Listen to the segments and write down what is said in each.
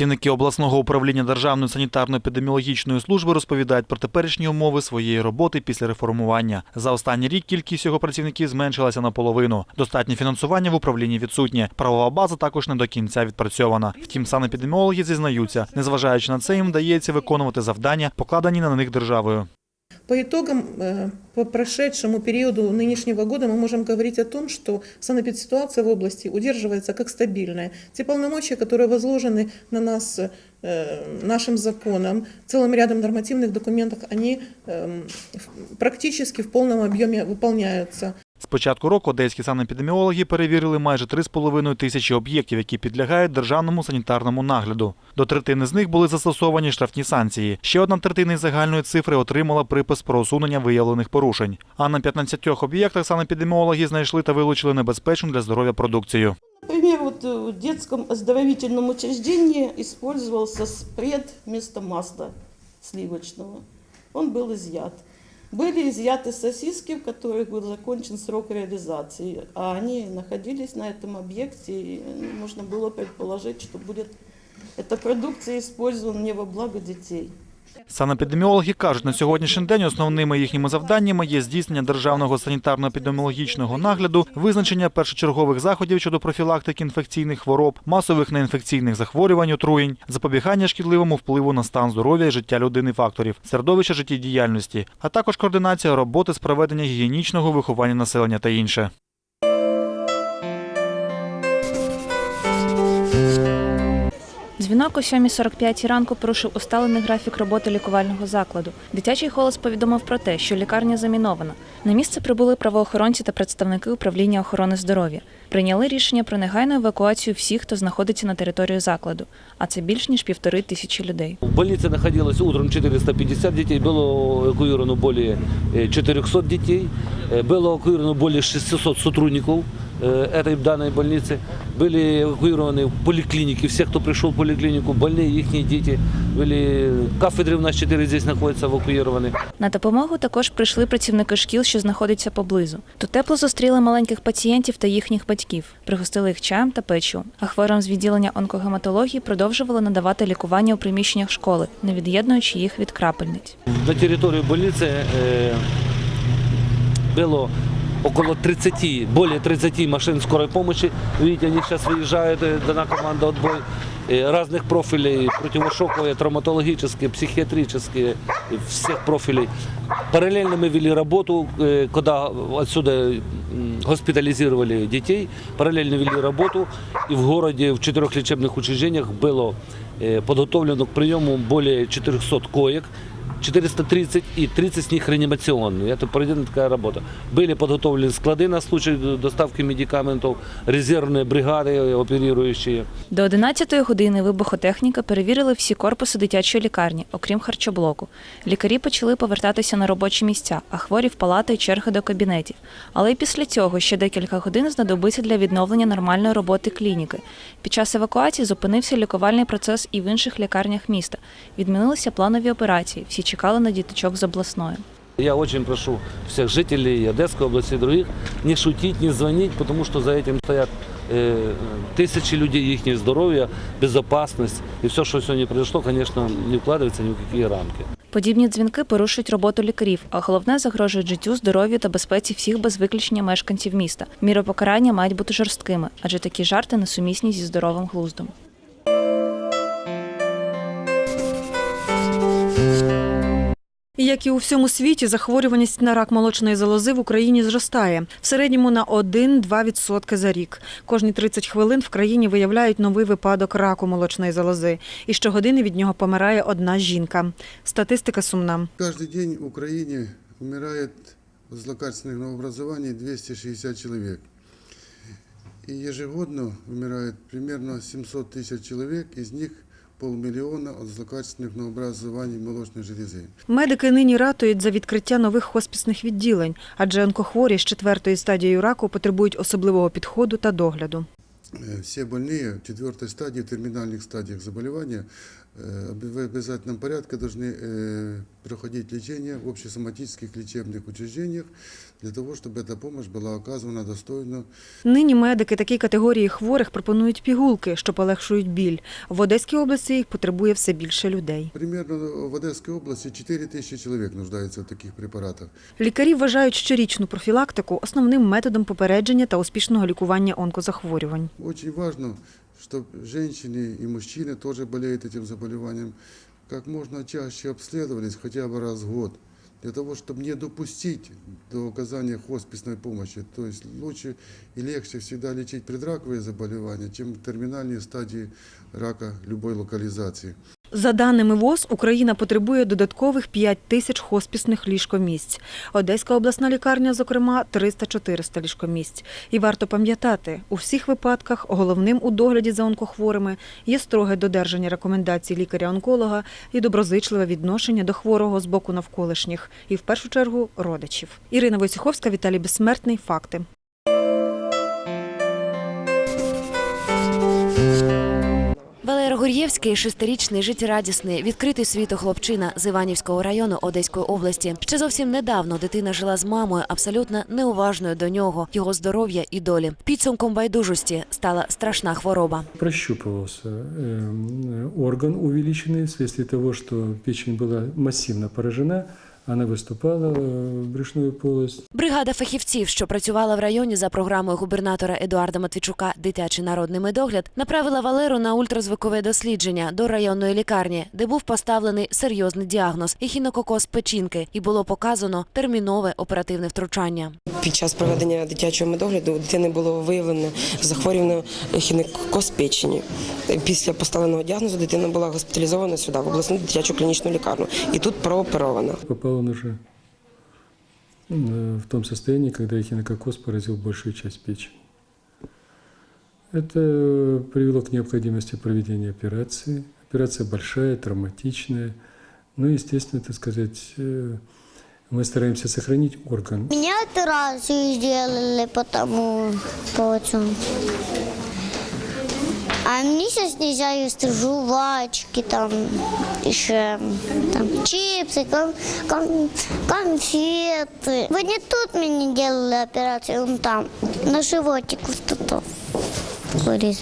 Працівники обласного управління Державної санітарно-епідеміологічної служби розповідають про теперішні умови своєї роботи після реформування. За останній рік кількість його працівників зменшилася наполовину. Достатнє фінансування в управлінні відсутнє. Правова база також не до кінця відпрацьована. Втім, санепідеміологи зізнаються, незважаючи на це, їм вдається виконувати завдання, покладені на них державою. По итогам, э, по прошедшему периоду нынешнего года мы можем говорить о том, что санэпидситуация в области удерживается как стабильная. Те полномочия, которые возложены на нас э, нашим законом, целым рядом нормативных документов, они эм, в- практически в полном объеме выполняются. З початку року одеські санепідеміологи перевірили майже 3,5 тисячі об'єктів, які підлягають державному санітарному нагляду. До третини з них були застосовані штрафні санкції. Ще одна третина із загальної цифри отримала припис про усунення виявлених порушень. А на 15 об'єктах санепідеміологи знайшли та вилучили небезпечну для здоров'я продукцію. Например, вот э, в детском оздоровительном учреждении использовался спред вместо масла сливочного. Он был изъят. Были изъяты сосиски, в которых был закончен срок реализации, а они находились на этом объекте, и ну, можно было предположить, что будет эта продукция использована не во благо детей. Санепідеміологи кажуть, на сьогоднішній день основними їхніми завданнями є здійснення державного санітарно-епідеміологічного нагляду, визначення першочергових заходів щодо профілактики інфекційних хвороб, масових неінфекційних захворювань, отруєнь, запобігання шкідливому впливу на стан здоров'я і життя людини факторів, середовища життєдіяльності, а також координація роботи з проведення гігієнічного виховання населення та інше. Дзвінок о 7.45 ранку порушив усталений графік роботи лікувального закладу. Дитячий голос повідомив про те, що лікарня замінована. На місце прибули правоохоронці та представники управління охорони здоров'я Прийняли рішення про негайну евакуацію всіх, хто знаходиться на території закладу, а це більш ніж півтори тисячі людей. В больнице находилось утром 450 детей, было эвакуировано более э, 400 детей, э, было эвакуировано более 600 сотрудников э, этой данной больницы, были эвакуированы в поликлиники, все, кто пришел в поликлинику, больные, их дети, были кафедры у нас 4 здесь находятся эвакуированы. На допомогу також прийшли працівники шкіл, що знаходяться поблизу. Тут тепло зустріли маленьких пацієнтів та їхніх батьків, пригостили їх чаєм та печивом. А хворим з відділення онкогематології продовжували надавати лікування у приміщеннях школи, не від'єднуючи їх від крапельниць. На территории больницы э, было около 30, более 30 машин скорой помощи. Видите, они сейчас выезжают, э, дана команда отбой э, разных профилей, противошоковые, травматологические, психиатрические, э, всех профилей. Параллельно мы вели работу, э, когда отсюда м, госпитализировали детей, параллельно вели работу, и в городе в четырех лечебных учреждениях было э, подготовлено к приему более 400 коек, 430 и 30 с них реанимационные. Это проведена такая работа. Были подготовлены склады на случай доставки медикаментов, резервные бригады оперирующие. До 11-ї години вибухотехніка перевірили всі корпуси дитячої лікарні, окрім харчоблоку. Лікарі почали повертатися на робочі місця, а хворі в палати й черги до кабінетів. Але й після цього ще декілька годин знадобиться для відновлення нормальної роботи клініки. Під час евакуації зупинився лікувальний процес і в інших лікарнях міста. Відмінилися планові операції. Всі чекали на діточок з обласної. Я очень прошу всех жителей Одесской области и других не шутить, не звонить, потому что за этим стоят э, тысячи людей, их здоровье, безопасность. И все, что сегодня произошло, конечно, не вкладывается ни в какие рамки. Подібні дзвінки порушують роботу лікарів, а головне загрожують життю, здоров'ю та безпеці всіх без виключення мешканців міста. Міри покарання мають бути жорсткими, адже такі жарти несумісні зі здоровим глуздом. Як і у всьому світі, захворюваність на рак молочної залози в Україні зростає в середньому на 1-2% за рік. Кожні 30 хвилин в країні виявляють новий випадок раку молочної залози, і щогодини від нього помирає одна жінка. Статистика сумна. Каждый день в Украине умирает от злокачественных новообразований 260 человек. И ежегодно умирает примерно 700 тысяч человек, из них полмиллиона от злокачественных новообразований молочной железы. Медики нині ратують за відкриття нових хоспісних відділень, адже онкохворі з четвертою стадією раку потребують особливого підходу та догляду. Э, Все больные в четвертой стадии, в терминальных стадиях заболевания э, в обязательном порядке должны э, проходить лечение в общесоматических лечебных учреждениях для того, чтобы эта помощь была оказана достойно Нині медики такій категорії хворих пропонують пігулки, що полегшують біль. В Одеській області їх потребує все більше людей. Примерно в Одесской области 4 тысячи человек нуждаются в таких препаратах. Лікарі вважають щорічну профілактику основним методом попередження та успішного лікування онкозахворювань. Очень важно, чтобы женщины и мужчины тоже болеют этим заболеванием, как можно чаще обследовались хотя бы раз в год, для того, чтобы не допустить до оказания хосписной помощи. То есть лучше и легче всегда лечить предраковые заболевания, чем терминальные стадии рака любой локализации. За даними ВОЗ, Україна потребує додаткових 5 тисяч хоспісних ліжкомісць. Одеська обласна лікарня, зокрема, 300-400 ліжкомісць. І варто пам'ятати, у всіх випадках головним у догляді за онкохворими є строге додержання рекомендацій лікаря-онколога і доброзичливе відношення до хворого з боку навколишніх, і в першу чергу родичів. Ірина Войцеховська, Віталій Безсмертний. Факти. Гур'євський – шестирічний, життєрадісний, відкритий світу хлопчина з Іванівського району Одеської області. Ще зовсім недавно дитина жила з мамою, абсолютно неуважною до нього, його здоров'я і долі. Підсумком байдужості стала страшна хвороба. прощупывался э, орган увеличенный вследствие того, что печень была массивно поражена, она выступала э, в брюшную полость. Бригада фахівців, що працювала в районі за програмою губернатора Едуарда Матвійчука Дитячий народний медогляд, направила Валеру на ультразвукове дослідження до районної лікарні, де був поставлений серйозний діагноз ехінококоз печінки, і було показано термінове оперативне втручання. Під час проведення дитячого медогляду у дитини було виявлено захворювання хінекоз печені. Після поставленого діагнозу дитина була госпіталізована сюди, в обласну дитячу клінічну лікарню, і тут прооперована. Он уже э, в том состоянии, когда эхинококоз поразил большую часть печени. Это привело к необходимости проведения операции. Операция большая, травматичная. Ну, естественно, так сказать, э, мы стараемся сохранить орган. Меня операцию сделали потому по этому. А мне сейчас нельзя есть жвачки, там еще там, чипсы, кон- кон- конфеты. Вы не тут мне делали операцию, он там, на животик. Вырез.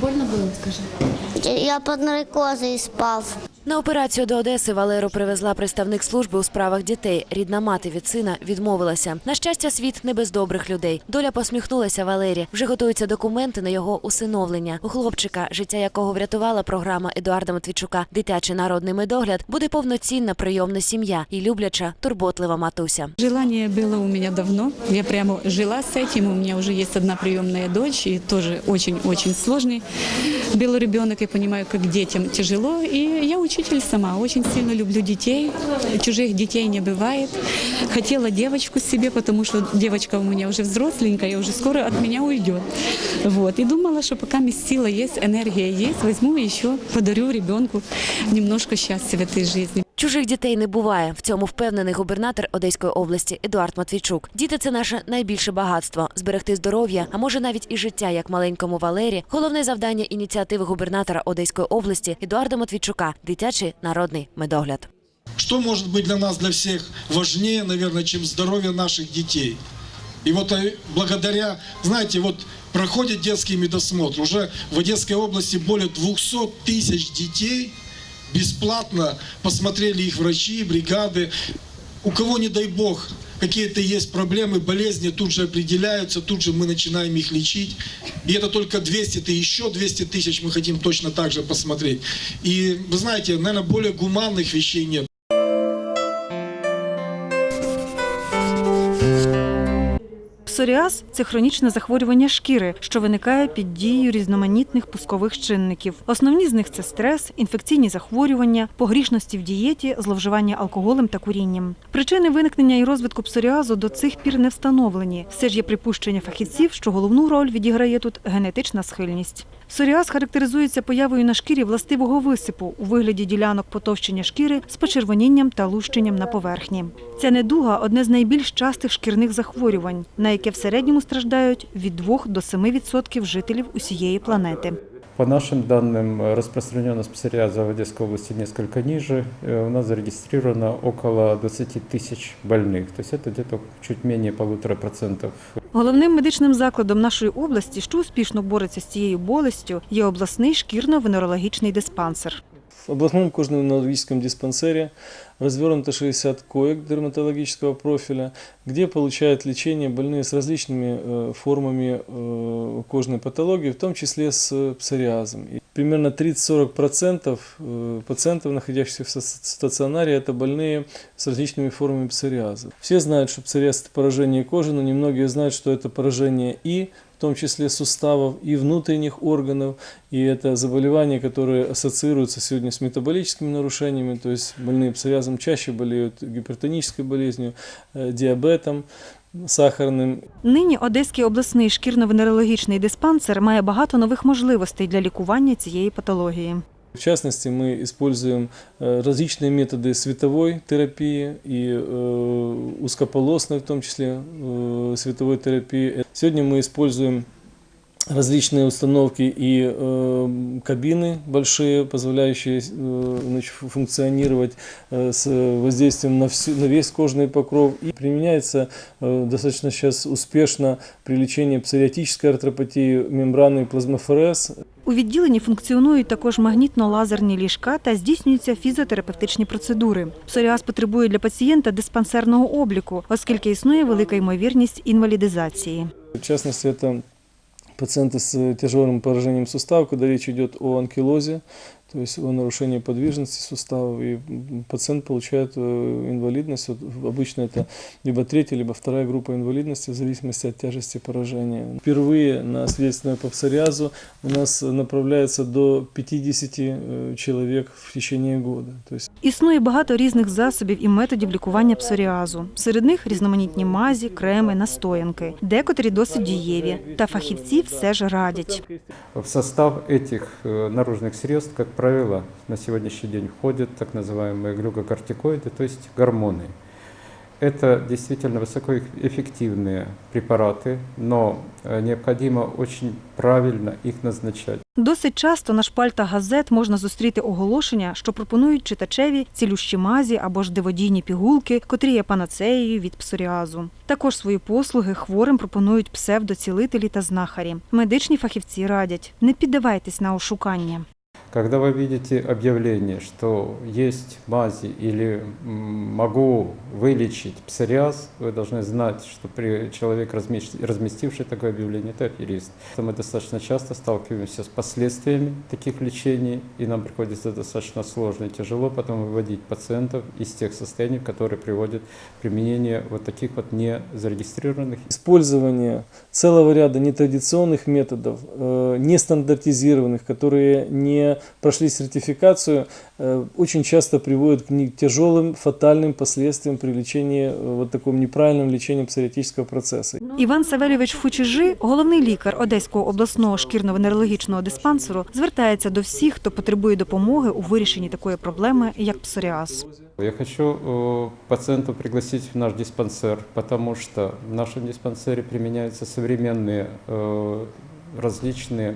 Больно було, скажи. Я под наркозой спал. На операцію до Одеси Валеру привезла представник служби у справах дітей. Рідна мати від сина відмовилася. На щастя, світ не без добрих людей. Доля посміхнулася Валері. Вже готуються документи на його усиновлення. У хлопчика, життя якого врятувала програма Едуарда Матвійчука Дитячий народний медогляд, буде повноцінна прийомна сім'я і любляча, турботлива матуся. Желание было у меня давно. Я прямо жила с этим. У меня уже есть одна приемная дочь, и тоже очень-очень сложный был ребенок. Я понимаю, как детям тяжело. И я учитель сама. Очень сильно люблю детей. Чужих детей не бывает. Хотела девочку себе, потому что девочка у меня уже взросленькая, уже скоро от меня уйдет. Вот. И думала, что пока мне сила есть, энергия есть, возьму еще, подарю ребенку немножко счастья в этой жизни. Чужих дітей не буває. В цьому впевнений губернатор Одеської області Едуард Матвійчук. Діти це наше найбільше багатство. Зберегти здоров'я, а може навіть і життя, як маленькому Валері. Головне завдання ініціативи губернатора Одеської області Едуарда Матвійчука дитячий народний медогляд. Что может быть для нас, для всех, важнее, наверное, чем здоровье наших детей? И вот э, благодаря, знаете, вот проходит детский медосмотр. Уже в Одесской области более 200 тысяч детей бесплатно посмотрели их врачи, бригады. У кого, не дай бог, какие-то есть проблемы, болезни, тут же определяются, тут же мы начинаем их лечить. И это только 200, ты еще 200 тысяч мы хотим точно так же посмотреть. И вы знаете, наверное, более гуманных вещей нет. Псоріаз – це хронічне захворювання шкіри, що виникає під дією різноманітних пускових чинників. Основні з них це стрес, інфекційні захворювання, погрішності в дієті, зловживання алкоголем та курінням. Причини виникнення і розвитку псоріазу до цих пір не встановлені. Все ж є припущення фахівців, що головну роль відіграє тут генетична схильність. Псоріаз характеризується появою на шкірі властивого висипу у вигляді ділянок потовщення шкіри з почервонінням та лущенням на поверхні. Ця недуга одне з найбільш частих шкірних захворювань, на яке в середньому страждають від 2 до 7% жителів усієї планети. По нашим данным, э, распространенность псориаза в Одесской области несколько ниже. Э, У нас зарегистрировано около 20 тысяч больных, то есть это где-то чуть менее полутора процентов Головним медичним закладом нашої області, що успішно бореться з цією болестю, є обласний шкірно-венерологічний диспансер. В областном кожно-венерологическом диспансере развернуто 60 коек дерматологического профиля, где получают лечение больные с различными э, формами э, кожной патологии, в том числе с э, псориазом. И примерно 30-40% э, пациентов, находящихся в ста- стационаре, это больные с различными формами псориаза. Все знают, что псориаз – это поражение кожи, но немногие знают, что это поражение и в том числе суставов и внутренних органов. И это заболевания, которые ассоциируются сегодня с метаболическими нарушениями, то есть больные псориазом чаще болеют гипертонической болезнью, э, диабетом, сахарным Нині Одеський обласний шкірно-венерологічний диспансер має багато нових можливостей для лікування цієї патології. В частности, мы используем э, различные методы световой терапии и э, узкополосной, в том числе э, световой терапии. Сегодня мы используем различные установки и э, кабины большие, позволяющие э, значит, фу- функционировать э, с воздействием на, всю, на весь кожный покров. И применяется э, достаточно сейчас успешно при лечении псориатической артропатии мембраны плазмофорез, У відділенні функціонують також магнітно-лазерні ліжка та здійснюються фізіотерапевтичні процедури. Псоріаз потребує для пацієнта диспансерного обліку, оскільки існує велика ймовірність інвалідизації. В частности, это пациенты с тяжелым поражением суставов, когда речь идет о анкилозе, то есть о нарушении подвижности суставов, и пациент получает э, инвалидность. Вот обычно это либо третья, либо вторая группа инвалидности, в зависимости от тяжести поражения. Впервые на свидетельство по псориазу у нас направляется до 50 э, человек в течение года. То есть Існує багато різних засобів і методів лікування псоріазу. Серед них різноманітні мазі, креми, настоянки. Декотрі досить дієві, та фахівці все ж радять. В состав этих э, наружных средств, как правило, на сегодняшний день входят так называемые глюкокортикоиды, то есть гормоны. Это действительно высокоэффективные препараты, но э, необходимо очень правильно их назначать. Досить часто на шпальтах газет можна зустріти оголошення, що пропонують читачеві цілющі мазі або ж диводійні пігулки, котрі є панацеєю від псоріазу. Також свої послуги хворим пропонують псевдоцілителі та знахарі. Медичні фахівці радять: не піддавайтесь на ошукання. Когда вы видите объявление, что есть мази или могу вылечить псориаз, вы должны знать, что при, человек, разместивший такое объявление, это аферист. Мы достаточно часто сталкиваемся с последствиями таких лечений, и нам приходится достаточно сложно и тяжело потом выводить пациентов из тех состояний, которые приводят к применению вот таких вот незарегистрированных использование целого ряда нетрадиционных методов, э, нестандартизированных, которые не прошли сертификацию, э, очень часто приводит к не- тяжелым фатальным последствиям при лечении, э, вот таком неправильном лечении псориатического процесса. Іван Савельович Фучижи, головний лікар Одеського обласного шкірно-венерологічного диспансеру, звертається до всіх, хто потребує допомоги у вирішенні такої проблеми, як псоріаз. Я хочу э, пациентов пригласить в наш диспансер, потому что в нашем диспансере применяются современные э, различные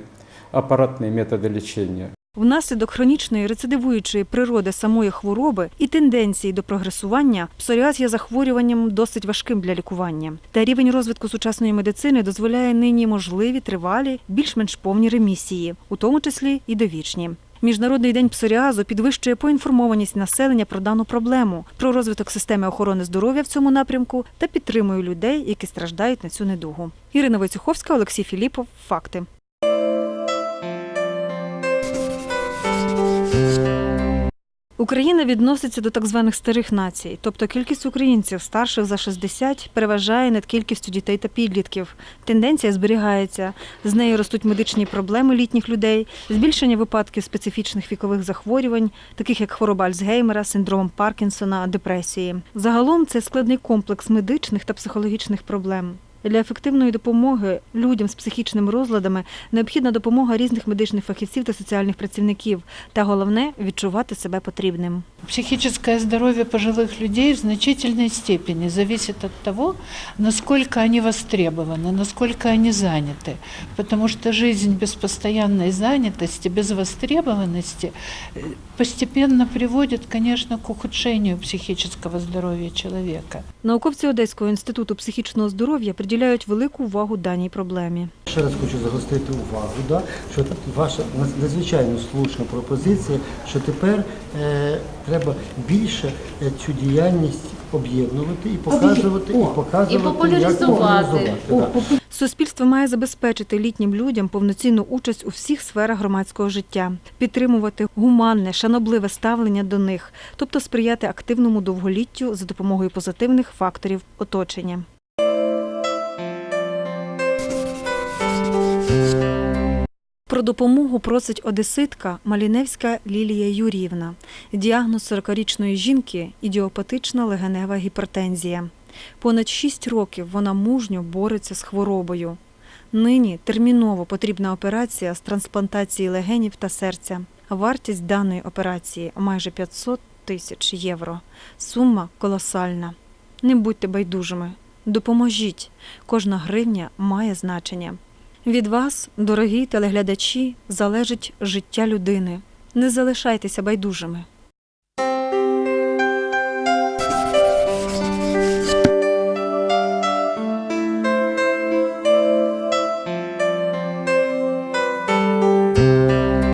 аппаратные методы лечения. Внаслідок хронічної рецидивуючої природи самої хвороби і тенденції до прогресування, псоріаз є захворюванням досить важким для лікування. Та рівень розвитку сучасної медицини дозволяє нині можливі тривалі, більш-менш повні ремісії, у тому числі і довічні. Міжнародний день псоріазу підвищує поінформованість населення про дану проблему, про розвиток системи охорони здоров'я в цьому напрямку та підтримує людей, які страждають на цю недугу. Ірина Войцюховська, Олексій Філіпов. Факти. Україна відноситься до так званих старих націй, тобто кількість українців старших за 60 переважає над кількістю дітей та підлітків. Тенденція зберігається. З нею ростуть медичні проблеми літніх людей, збільшення випадків специфічних вікових захворювань, таких як хвороба Альцгеймера, синдром Паркінсона, депресії. Загалом це складний комплекс медичних та психологічних проблем. Для ефективної допомоги людям з психічними розладами необхідна допомога різних медичних фахівців та соціальних працівників. Та головне відчувати себе потрібним. Психическое здоровье пожилых людей в значительной степени зависит от того, насколько они востребованы, насколько они заняты. Потому что жизнь без постоянной занятости, без востребованности э, постепенно приводит, конечно, к ухудшению психического здоровья человека. Науковці Одеського інституту психічного здоров'я приділяють велику увагу даній проблемі. Ще раз хочу загострити увагу, да, що ваша надзвичайно слушна пропозиція, що тепер е, треба більше е, цю діяльність об'єднувати і показувати, і показувати, як популяризувати. Суспільство має забезпечити літнім людям повноцінну участь у всіх сферах громадського життя, підтримувати гуманне, шанобливе ставлення до них, тобто сприяти активному довголіттю за допомогою позитивних факторів оточення. Про допомогу просить одеситка Маліневська Лілія Юріївна. Діагноз 40-річної жінки – ідіопатична легенева гіпертензія. Понад 6 років вона мужньо бореться з хворобою. Нині терміново потрібна операція з трансплантації легенів та серця. Вартість даної операції майже 500 тисяч євро. Сума колосальна. Не будьте байдужими. Допоможіть. Кожна гривня має значення. Від вас, дорогі телеглядачі, залежить життя людини. Не залишайтеся байдужими.